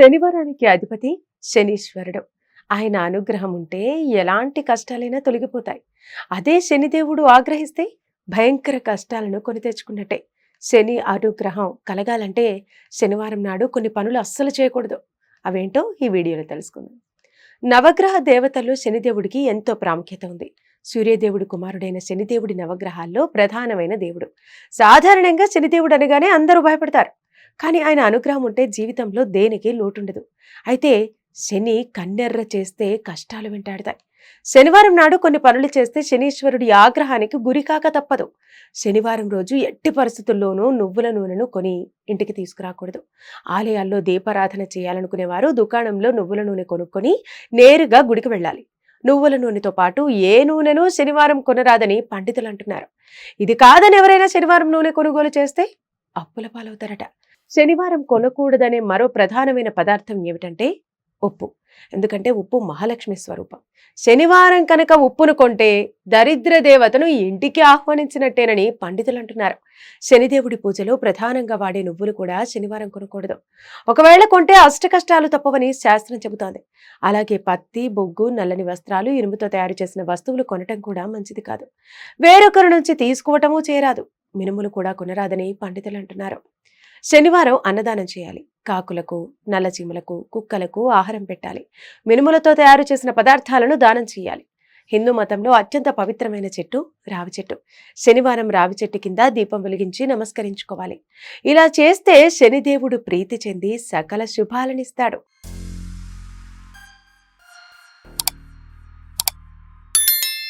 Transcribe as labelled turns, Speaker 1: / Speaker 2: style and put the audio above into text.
Speaker 1: శనివారానికి అధిపతి శనీశ్వరుడు. ఆయన అనుగ్రహం ఉంటే ఎలాంటి కష్టాలైనా తొలగిపోతాయి. అదే శనిదేవుడు ఆగ్రహిస్తే భయంకర కష్టాలను కొని తెచ్చుకున్నట్టే. శని అనుగ్రహం కలగాలంటే శనివారం నాడు కొన్ని పనులు అస్సలు చేయకూడదు. అవేంటో ఈ వీడియోలో తెలుసుకుందాం. నవగ్రహ దేవతల్లో శనిదేవుడికి ఎంతో ప్రాముఖ్యత ఉంది. సూర్యదేవుడి కుమారుడైన శనిదేవుడి నవగ్రహాల్లో ప్రధానమైన దేవుడు. సాధారణంగా శనిదేవుడు అనగానే అందరూ భయపడతారు. కానీ ఆయన అనుగ్రహం ఉంటే జీవితంలో దేనికి లోటుండదు. అయితే శని కన్నెర్ర చేస్తే కష్టాలు వెంటాడతాయి. శనివారం నాడు కొన్ని పనులు చేస్తే శనీశ్వరుడి ఆగ్రహానికి గురికాక తప్పదు. శనివారం రోజు ఎట్టి పరిస్థితుల్లోనూ నువ్వుల నూనెను కొని ఇంటికి తీసుకురాకూడదు. ఆలయాల్లో దీపారాధన చేయాలనుకునేవారు దుకాణంలో నువ్వుల నూనె కొనుక్కొని నేరుగా గుడికి వెళ్ళాలి. నువ్వుల నూనెతో పాటు ఏ నూనెను శనివారం కొనరాదని పండితులు అంటున్నారు. ఇది కాదని ఎవరైనా శనివారం నూనె కొనుగోలు చేస్తే అప్పుల పాలవుతారట. శనివారం కొనకూడదనే మరో ప్రధానమైన పదార్థం ఏమిటంటే ఉప్పు. ఎందుకంటే ఉప్పు మహాలక్ష్మి స్వరూపం. శనివారం కనుక ఉప్పును కొంటే దరిద్ర దేవతను ఇంటికి ఆహ్వానించినట్టేనని పండితులు అంటున్నారు. శనిదేవుడి పూజలో ప్రధానంగా వాడే నువ్వులు కూడా శనివారం కొనకూడదు. ఒకవేళ కొంటే అష్ట కష్టాలు తప్పవని శాస్త్రం చెబుతోంది. అలాగే పత్తి బొగ్గు నల్లని వస్త్రాలు ఇనుముతో తయారు చేసిన వస్తువులు కొనటం కూడా మంచిది కాదు. వేరొకరి నుంచి తీసుకోవటమూ చేరాదు. మినుములు కూడా కొనరాదని పండితులు అంటున్నారు. శనివారం అన్నదానం చేయాలి. కాకులకు నల్లచీమలకు కుక్కలకు ఆహారం పెట్టాలి. మినుములతో తయారు చేసిన పదార్థాలను దానం చేయాలి. హిందూ మతంలో అత్యంత పవిత్రమైన చెట్టు రావి చెట్టు. శనివారం రావి చెట్టు కింద దీపం వెలిగించి నమస్కరించుకోవాలి. ఇలా చేస్తే శనిదేవుడు ప్రీతి చెంది సకల శుభాలనిస్తాడు.